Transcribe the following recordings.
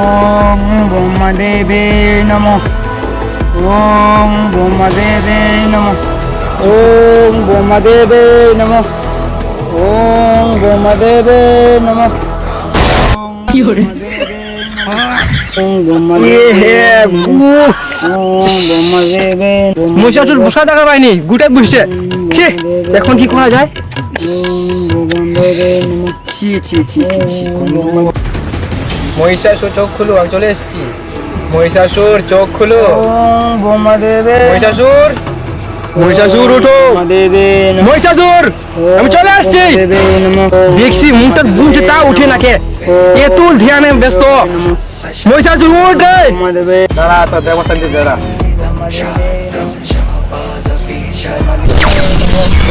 ওম ব্রহ্মদেবে নম ওম ব্রহ্মদেবে নম ওম ব্রহ্মদেবে নম ওম ব্রহ্মদেবে নম মহিষাসুর বসা দেখা পাইনি গুটে বুঝছে ছি এখন কি করা যায় ওম ব্রহ্মদেবে নম ছি ছি ছি ছি ছি মহিষাসুর চোখ খুলো আমি চলে এসেছি। মহিষাসুর চোখ খুলো। ওম ব্রহ্মদেবে মহিষাসুর! মহিষাসুর উঠো। মহিষাসুর আমি চলে আসছি দেখছি মুখটা বুঝে তা উঠে নাকে এ তুল ধ্যানে ব্যস্ত। মহিষাসুর উঠ দাঁড়া তো দিয়ে দাঁড়া।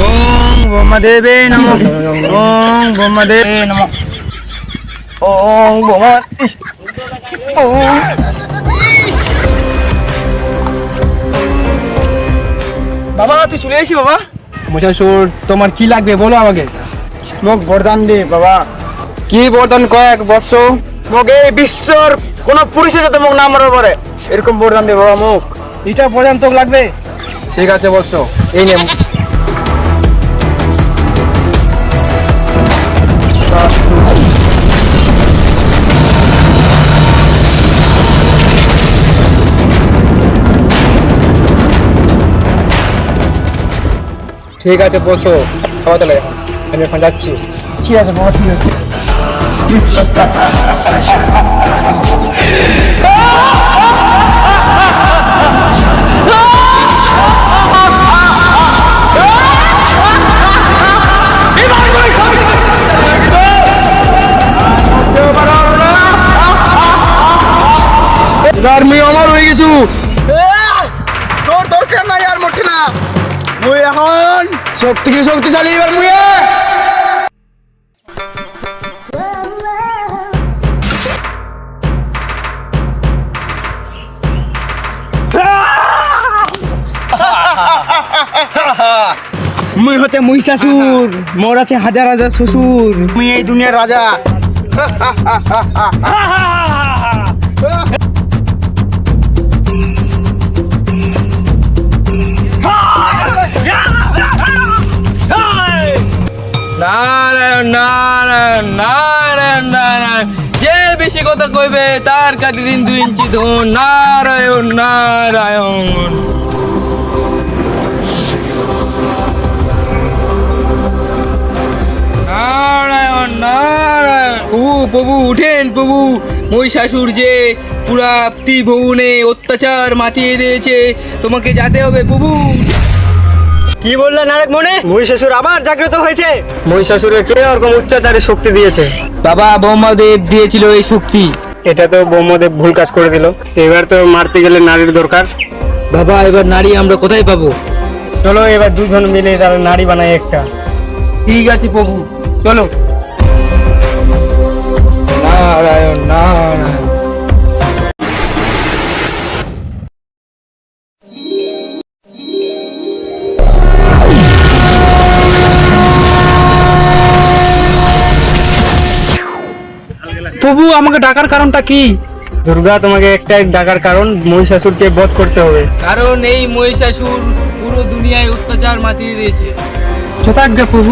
ওম ব্রহ্মদেবে নম। ওম ব্রহ্মদেবে নম। ওম ব্রহ্ম বাবা তুই চলে এসি বাবা মহিষাসুর তোমার কি লাগবে বলো আমাকে। মোক বরদান দে বাবা কি বর্ধন কয়েক বৎস মোক এই বিশ্বর কোন পুরুষে যাতে মোক না মারবে পারে। এরকম বরদান দে বাবা মোক এটা পর্যন্ত লাগবে। ঠিক আছে বৎস। এই নে ঠিক আছে বসো। খাওয়া তাহলে আমি এখন যাচ্ছি। ঠিক আছে বাবা ঠিক আছে। আমি আমার হয়ে গেছু তোর দরকার নাই আর মোটে না। মুই এখন থেকে শক্তিশালী এবার মুই মুই হচ্ছে মহিষাসুর মোর আছে হাজার হাজার শ্বশুর। মুই এই দুনিয়ার রাজা। বেশি কথা কইবে তার কাটি দিন দুই ইঞ্চি ধন। নারায়ণ নারায়ণ। নারায়ণ নারায়ণ। প্রভু প্রভু, উঠেন প্রভু। মহিষাসুর যে পুরা ত্রিভুবনে অত্যাচার মাতিয়ে দিয়েছে, তোমাকে যেতে হবে প্রভু। কি বললেন আরেক মনে? মহিষাসুর আবার জাগ্রত হয়েছে। মহিষাসুরের কে ওরকম উচ্চতারে শক্তি দিয়েছে? বাবা ব্রহ্মদেব দিয়েছিল এই শক্তি। এটা তো ব্রহ্মদেব ভুল কাজ করে দিল। এবার তো মারতে গেলে নারীর দরকার। বাবা এবার নারী আমরা কোথায় পাবো? চলো এবার দুজন মিলে তাহলে নারী বানাই একটা। ঠিক আছে প্রভু। চলো। নারায়ণ নারায়ণ। প্রভু আমাকে ডাকার কারণটা কি? দুর্গা তোমাকে একটাই ডাকার কারণ মহিষাসুরকে বধ করতে হবে। কারণ এই মহিষাসুর পুরো দুনিয়ায় অত্যাচার মাতিয়ে দিয়েছে। যথাজ্ঞা প্রভু।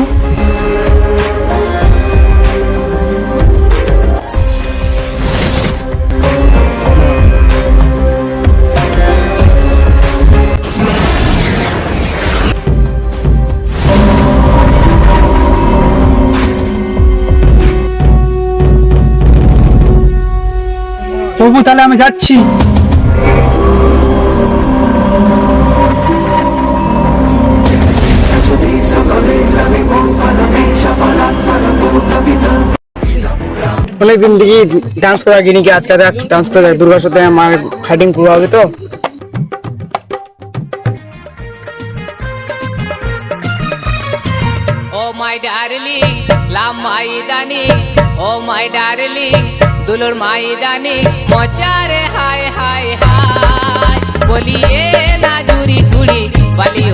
তবু তাহলে আমি যাচ্ছি। অনেকদিন দেখি ডান্স করা গিনি কি আজকে দেখ ডান্স করে দেখ দুর্গা সাথে আমার ফাইটিং পুরো হবে তো। ও মাই ডার্লিং লা মাই দানি ও মাই ডার্লিং। দুলোর ময়দানে মচারে হায় হায় হায়। বলিয়ে না জুরি কুড়ি বালি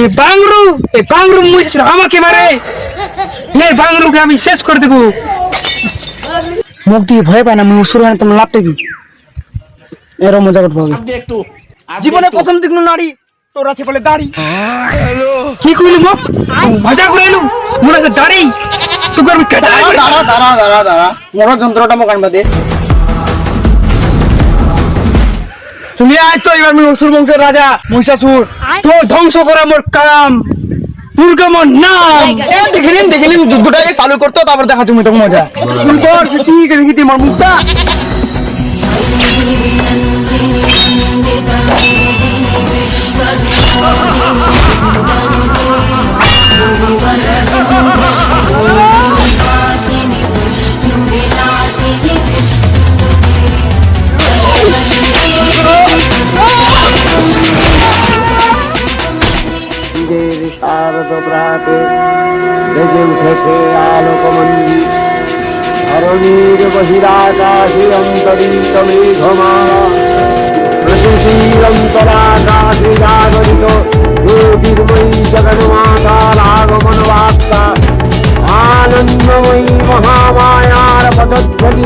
এই বাংরু এই বাংরু আমাকে মারে। এই বাংরুকে আমি শেষ করে দেবো। মুখ দিয়ে ভয় পায় না আমি অসুর হয় না তোমার লাভটা কি? এরম মজা করতে হবে। জীবনে প্রথম দিক নারী তোর আছে বলে দাড়ি। কি কইলি মো মজা করে এলু। মনে আছে দাড়ি? তোকে আমি দাঁড়া দাঁড়া দাঁড়া দাঁড়া বড় যন্ত্রটা মোকান বাদে তুমি আয় তো এবার আমি অসুর বংশের রাজা মহিষাসুর। তো ধ্বংস করা মোর কাম। দুর্গা মোর নাম। এ দেখে নিন দেখে নিন যুদ্ধটাকে চালু করতো তারপর দেখা তুমি তো মজা। শুরু কর কি দেখি আমার মুখটা। উঠেছে আলোকমন্দি ধরণীর বহিরাকাশে অন্তরিত মেঘমালা প্রতিশীলন্তরাকাশে জাগরিত জ্যোতির্ময়ী জগন্মাতার আগমন বার্তা আনন্দময়ী মহামায়ার পদধ্বনি